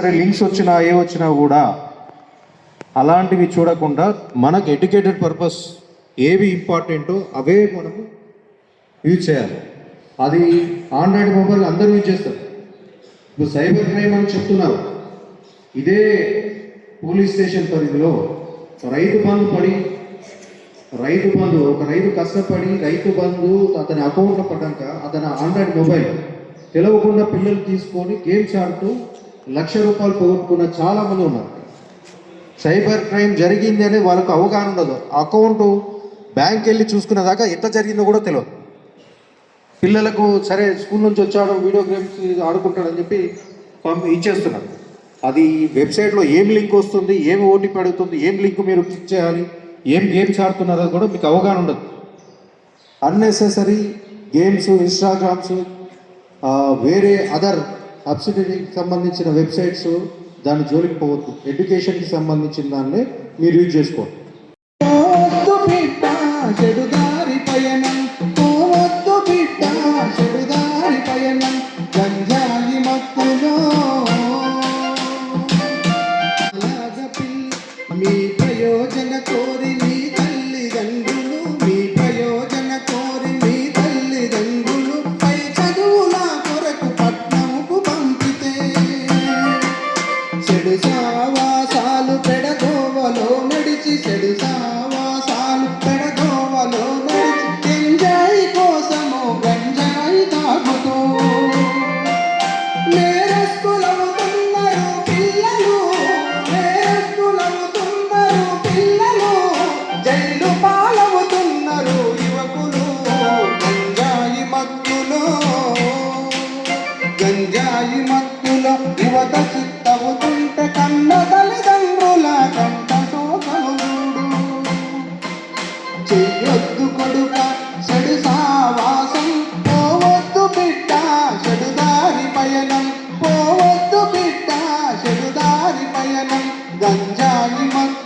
సరే లింక్స్ వచ్చినా ఏ వచ్చినా కూడా అలాంటివి చూడకుండా మనకు ఎడ్యుకేటెడ్ పర్పస్ ఏవి ఇంపార్టెంటో అవే మనము యూజ్ చేయాలి. అది ఆండ్రాయిడ్ మొబైల్ అందరూ యూజ్ చేస్తారు. ఇప్పుడు సైబర్ క్రైమ్ అని చెప్తున్నారు. ఇదే పోలీస్ స్టేషన్ పరిధిలో రైతు బంధు పడి రైతు బంధు ఒక రైతు కష్టపడి రైతు బంధు అతని అకౌంట్లో పడ్డాక అతని ఆండ్రాయిడ్ మొబైల్ తెలవకుండా పిల్లలు తీసుకొని గేమ్స్ ఆడుతూ లక్ష రూపాయలు పోగొట్టుకున్న చాలా మంది ఉన్నారు. సైబర్ క్రైమ్ జరిగింది అనేది వాళ్ళకు అవగాహన ఉండదు. అకౌంట్ బ్యాంక్ వెళ్ళి చూసుకునే దాకా ఎట్లా జరిగిందో కూడా తెలియదు. పిల్లలకు సరే స్కూల్ నుంచి వచ్చాడు వీడియో గేమ్స్ ఆడుకుంటాడని చెప్పి పంపి ఇచ్చేస్తున్నారు. అది వెబ్సైట్లో ఏం లింక్ వస్తుంది ఏం ఓటీపీ అడుగుతుంది ఏం లింక్ మీరు క్లిక్ చేయాలి ఏం గేమ్స్ ఆడుతున్నారో కూడా మీకు అవగాహన ఉండదు. అన్నెసెసరీ గేమ్స్ ఇన్స్టాగ్రామ్స్ వేరే అదర్ అబ్సిడరీకి సంబంధించిన వెబ్సైట్స్ దాని జోలికి పోవద్దు. ఎడ్యుకేషన్కి సంబంధించిన దాన్ని మీరు యూజ్ చేసుకోండి. పోవద్దు బిడ్డ చెడు సావాసాలు పెడదోవలో నడిచి చెడు సావాసాలు పెడదోవలో నడిచి గంజాయి కోసము గంజాయి తాగుతూ. నేరస్తులవుతున్నారు పిల్లలు నేరస్తులవుతున్నారు పిల్లలు జైలు పాలవుతున్నారు యువకులు గంజాయి మత్తులో గంజాయి మత్తులో యువత పయనం పోవద్దు బిడ్డ చెడుదారి పయనం గంజాయి మత్తు